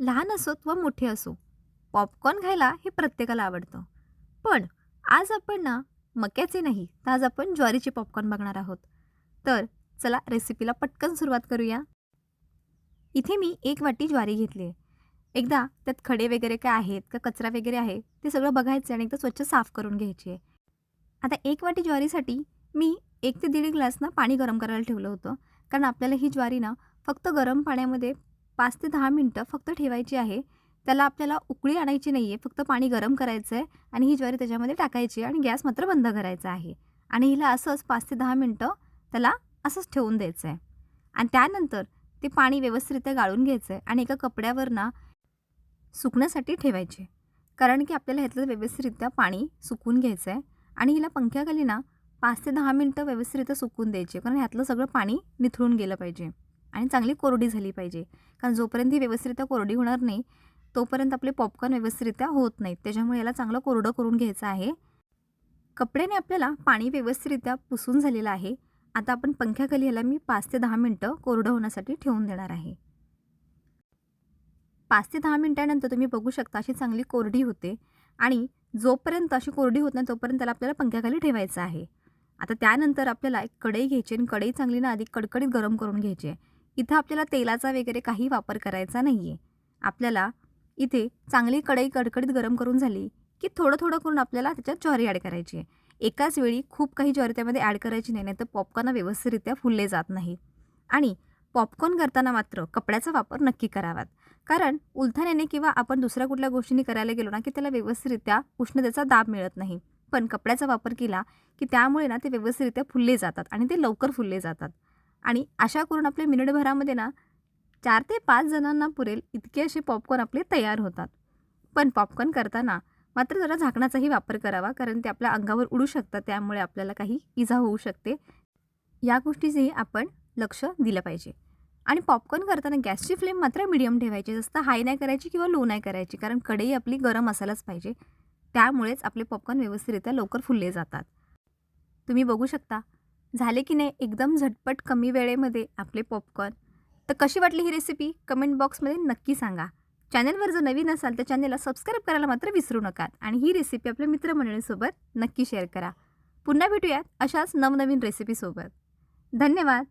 लहान असोत व मोठे असो पॉपकॉर्न खायला हे प्रत्येकाला आवडतं. पण आज आपण ना मक्याचे नाही तर आज आपण ज्वारीचे पॉपकॉर्न बघणार आहोत. तर चला रेसिपीला पटकन सुरुवात करूया. इथे मी एक वाटी ज्वारी घेतली आहे एकदा त्यात खडे वगैरे काय आहेत का कचरा वगैरे आहे ते सगळं बघायचं आणि एकदा स्वच्छ साफ करून घ्यायची आहे आता एक वाटी ज्वारीसाठी मी एक ते दीड ग्लास ना पाणी गरम करायला ठेवलं होतं. कारण आपल्याला ही ज्वारी ना फक्त गरम पाण्यामध्ये पाच ते दहा मिनटं फक्त ठेवायची आहे. त्याला आपल्याला उकळी आणायची नाही आहे फक्त पाणी गरम करायचं आहे आणि ही ज्वारी त्याच्यामध्ये टाकायची आणि गॅस मात्र बंद करायचा आहे. आणि हिला असंच पाच ते दहा मिनटं त्याला असंच ठेवून द्यायचं आहे आणि त्यानंतर ते पाणी व्यवस्थितरित्या गाळून घ्यायचं आहे आणि एका कपड्यावर ना सुकण्यासाठी ठेवायचे. कारण की आपल्याला ह्यातलं व्यवस्थितरित्या पाणी सुकून घ्यायचं आहे आणि हिला पंख्याखाली ना पाच ते दहा मिनटं व्यवस्थितरित्या सुकून द्यायचे. कारण ह्यातलं सगळं पाणी निथळून गेलं पाहिजे. आणि चांगली कोरडी झाली पाहिजे. कारण जोपर्यंत ही व्यवस्थितरित्या कोरडी होणार नाही तोपर्यंत आपले पॉपकॉर्न व्यवस्थितरित्या होत नाहीत. त्याच्यामुळे याला चांगलं कोरडं करून घ्यायचं आहे. कपड्याने आपल्याला पाणी व्यवस्थितरित्या पुसून झालेलं आहे. आता आपण पंख्याखाली ह्याला मी पाच ते दहा मिनटं कोरडं होण्यासाठी ठेवून देणार आहे. पाच ते दहा मिनटानंतर तुम्ही बघू शकता अशी चांगली कोरडी होते. आणि जोपर्यंत अशी कोरडी होत नाही तोपर्यंत त्याला आपल्याला पंख्याखाली ठेवायचं आहे. आता त्यानंतर आपल्याला एक कढई घ्यायची आणि कढई चांगली ना आधी कडकडीत गरम करून घ्यायची आहे. इथं आपल्याला तेलाचा वगैरे काही वापर करायचा नाही आहे आपल्याला इथे चांगली कढई कडकडीत गरम करून झाली की थोडं थोडं करून आपल्याला त्याच्यात ज्वारी ॲड करायची आहे. एकाच वेळी खूप काही ज्वारी त्यामध्ये ॲड करायची नाही नाही तर पॉपकॉर्न व्यवस्थितरित्या फुलले जात नाही. आणि पॉपकॉर्न करताना मात्र कपड्याचा वापर नक्की करावात. कारण उलथाण्याने किंवा आपण दुसऱ्या कुठल्या गोष्टींनी करायला गेलो ना की त्याला व्यवस्थितरित्या उष्णतेचा दाब मिळत नाही. पण कपड्याचा वापर केला की त्यामुळे ना ते व्यवस्थितरित्या फुलले जातात आणि ते लवकर फुलले जातात. आणि अशा करून आपल्या मिनिटभरामध्ये ना चार ते पाच जणांना पुरेल इतके असे पॉपकॉर्न आपले तयार होतात. पण पॉपकॉर्न करताना मात्र जरा झाकणाचाही वापर करावा कारण ते आपल्या अंगावर उडू शकतात त्यामुळे आपल्याला काही इजा होऊ शकते. या गोष्टीचंही आपण लक्ष दिलं पाहिजे. आणि पॉपकॉर्न करताना गॅसची फ्लेम मात्र मिडियम ठेवायची जास्त हाय नाही करायची किंवा लो नाही करायची कारण कढई आपली गरम असायलाच पाहिजे. त्यामुळेच आपले पॉपकॉर्न व्यवस्थितरित्या लवकर फुलले जातात. तुम्ही बघू शकता झाले की नाही एकदम झटपट कमी वेळेमध्ये आपले पॉपकॉर्न तर कशी वाटली ही रेसिपी कमेंट बॉक्समध्ये नक्की सांगा. चॅनलवर जर नवीन असाल तर चॅनलला सबस्क्राईब करायला मात्र विसरू नका आणि ही रेसिपी आपल्या मित्रमंडळीसोबत नक्की शेअर करा. पुन्हा भेटूयात अशाच नवनवीन रेसिपीसोबत धन्यवाद.